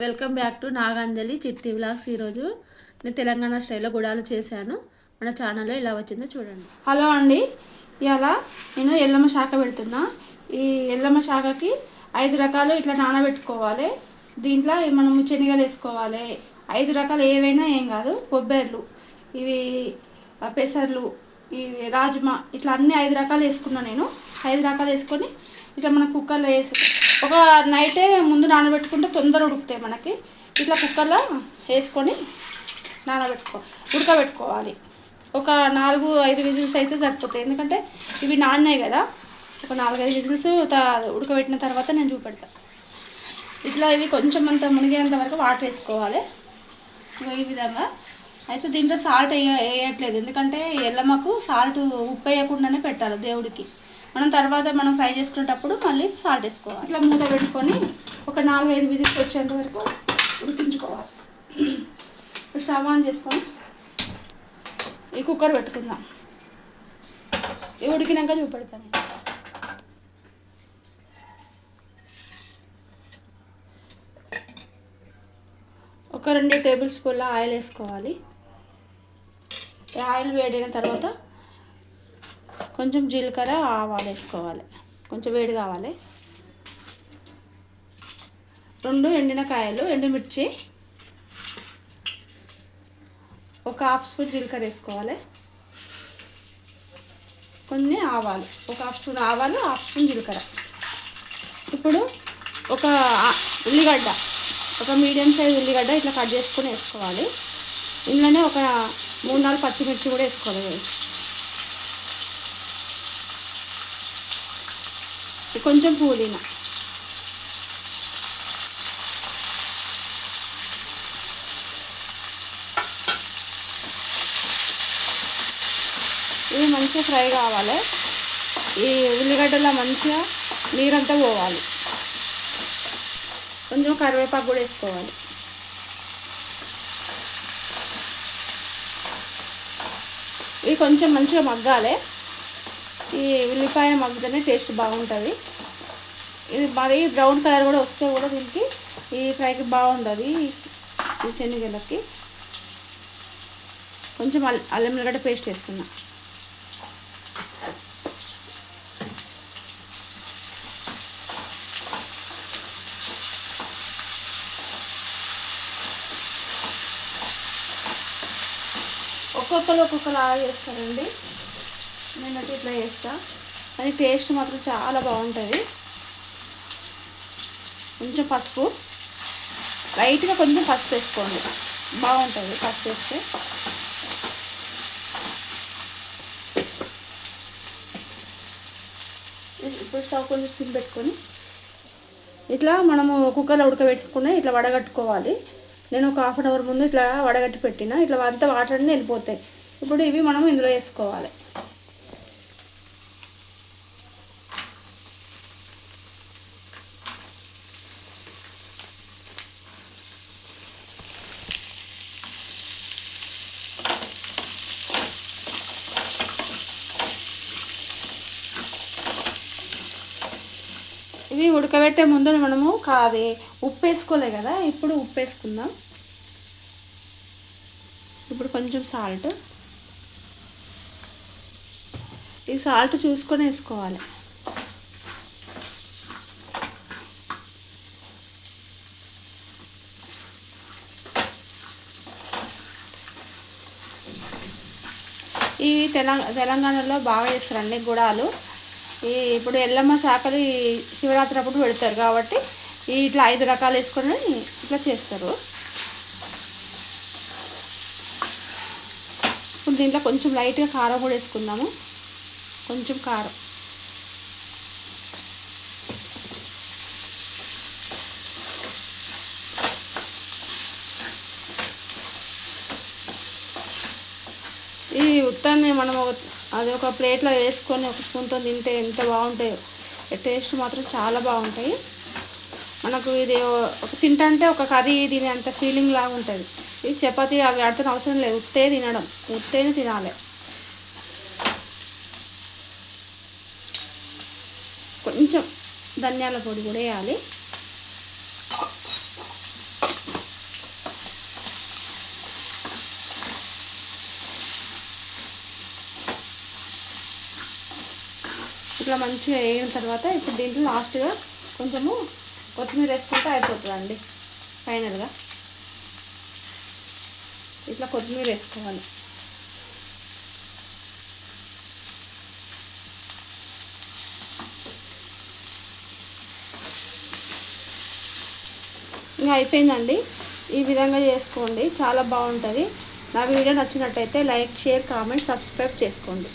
Welcome back to Naganjali చిట్టి vlogs ఈరోజు. నేను తెలంగాణ స్టైల్లో గుడాలు చేశాను. మన ఛానల్లో ఇలా వచ్చిందో చూడండి. హలో అండి. ఇలా నేను ఎల్లమ్మ శాఖ పెడుతున్నా. ఈ ఎల్లమ్మ శాఖకి ఐదు రకాలు ఇట్లా నానబెట్టుకోవాలి. దీంట్లో మనం శనగలు వేసుకోవాలి. ఐదు రకాలు ఏవైనా ఏం కాదు. కొబ్బెర్లు ఇవి పెసర్లు ఇవి రాజ్మా ఇట్లా అన్ని ఐదు రకాలు వేసుకున్నా నేను. ఐదు రకాలు వేసుకొని ఇట్లా మన కుక్కర్లో వేసుకున్నాను ఒక నైటే ముందు నానబెట్టుకుంటే తొందర ఉడుకుతాయి మనకి. ఇట్లా కుక్కర్లో వేసుకొని నానబెట్టుకో ఉడకబెట్టుకోవాలి. ఒక నాలుగు ఐదు విజిల్స్ అయితే సరిపోతాయి. ఎందుకంటే ఇవి నాన్నాయి కదా. ఒక నాలుగైదు విజిల్స్ ఉడకబెట్టిన తర్వాత నేను చూపెడతా. ఇట్లా ఇవి కొంచెం అంత మునిగేంత వరకు వాటర్ వేసుకోవాలి. ఈ విధంగా. అయితే దీంట్లో సాల్ట్ వేయ వేయట్లేదు ఎందుకంటే ఎల్లమ్మకు సాల్ట్ ఉప్పు వేయకుండానే పెట్టాలి దేవుడికి. మనం తర్వాత మనం ఫ్రై చేసుకునేటప్పుడు మళ్ళీ సాల్ట్ వేసుకోవాలి. ఇట్లా మూత పెట్టుకొని ఒక నాలుగు ఐదు విజిల్స్ వచ్చేంత వరకు ఉడికించుకోవాలి. ఇప్పుడు స్టవ్ ఆన్ చేసుకొని ఈ కుక్కర్ పెట్టుకుందాం. ఇవి ఉడికినాక చూపెడతాను. ఒక రెండు టేబుల్ స్పూన్ల ఆయిల్ వేసుకోవాలి. ఆయిల్ వేడైన తర్వాత కొంచెం జీలకర్ర ఆవాలు వేసుకోవాలి. కొంచెం వేడి కావాలి. రెండు ఎండిన కాయలు ఎండుమిర్చి ఒక హాఫ్ స్పూన్ జీలకర్ర వేసుకోవాలి. కొన్ని ఆవాలు ఒక హాఫ్ స్పూన్ ఆవాలు హాఫ్ స్పూన్ జీలకర్ర. ఇప్పుడు ఒక ఉల్లిగడ్డ ఒక మీడియం సైజ్ ఉల్లిగడ్డ ఇట్లా కట్ చేసుకొని వేసుకోవాలి. ఇందులోనే ఒక మూడు నాలుగు పచ్చిమిర్చి కూడా వేసుకోవాలి. కొంచెం పుదీనా ఇవి మంచిగా ఫ్రై కావాలి. ఈ ఉల్లిగడ్డలో మంచిగా నీరంతా పోవాలి. కొంచెం కరివేపాకు కూడా వేసుకోవాలి. ఇవి కొంచెం మంచిగా మగ్గాలి. ఈ ఉల్లిపాయ మగ్గితేనే టేస్ట్ బాగుంటుంది. ఇది మరీ బ్రౌన్ కలర్ కూడా వస్తే కూడా దీనికి ఈ ఫ్రైకి బాగుంటుంది ఈ శనగలకి. కొంచెం అల్ అల్లం ఎల్లిగడ్డ పేస్ట్ వేస్తున్నా ఒక్కొక్కరు ఒక్కొక్కలాగా చేస్తారండి. నేనైతే ఇట్లా చేస్తా. కానీ టేస్ట్ మాత్రం చాలా బాగుంటుంది. కొంచెం పసుపు. లైట్గా కొంచెం పసుపు వేసుకోండి. బాగుంటుంది పసుపు వేస్తే. ఇప్పుడు స్టవ్ కొంచెం స్కిన్ పెట్టుకొని ఇట్లా మనము కుక్కర్లో ఉడకబెట్టుకుని ఇట్లా వడగట్టుకోవాలి. నేను ఒక హాఫ్ అన్ అవర్ ముందు ఇట్లా వడగట్టి పెట్టిన. ఇట్లా అంతా వాటర్ అన్నీ వెళ్ళిపోతాయి. ఇప్పుడు ఇవి మనం ఇందులో వేసుకోవాలి. ఇవి ఉడకబెట్టే ముందు మనము కాది ఉప్పు వేసుకోలే కదా ఇప్పుడు ఉప్పు వేసుకుందాం ఇప్పుడు కొంచెం సాల్ట్. ఈ సాల్ట్ చూసుకొని వేసుకోవాలి. ఇవి తెలంగాణలో బాగా చేస్తారండి గుడాలు. ఈ ఇప్పుడు ఎల్లమ్మ శాఖలు ఈ శివరాత్రి అప్పుడు పెడతారు కాబట్టి ఇట్లా ఐదు రకాలు వేసుకొని ఇట్లా చేస్తారు. ఇప్పుడు దీంట్లో కొంచెం లైట్గా కారం కూడా వేసుకుందాము. కొంచెం కారం. ఈ ఉత్తాన్ని మనం అది ఒక ప్లేట్లో వేసుకొని ఒక స్పూన్తో తింటే ఎంత బాగుంటాయో. టేస్ట్ మాత్రం చాలా బాగుంటాయి. మనకు ఇది ఒక తింటంటే ఒక కర్రీ తినే అంత ఫీలింగ్ లాగా ఉంటుంది. ఇది చపాతీ అవి ఆడుతున్న అవసరం లేదు. ఉత్తే తినడం. ఉత్తేనే తినాలి. కొంచెం ధనియాల పొడి కూడా వేయాలి. ఇట్లా మంచిగా వేగిన తర్వాత ఇప్పుడు దీంట్లో లాస్ట్గా కొంచెము కొత్తిమీర వేసుకుంటే అయిపోతుందండి ఫైనల్గా. ఇట్లా కొత్తిమీర వేసుకోవాలి. ఇంకా అయిపోయిందండి. ఈ విధంగా చేసుకోండి చాలా బాగుంటుంది. నా వీడియో నచ్చినట్టయితే లైక్ షేర్ కామెంట్ సబ్స్క్రైబ్ చేసుకోండి.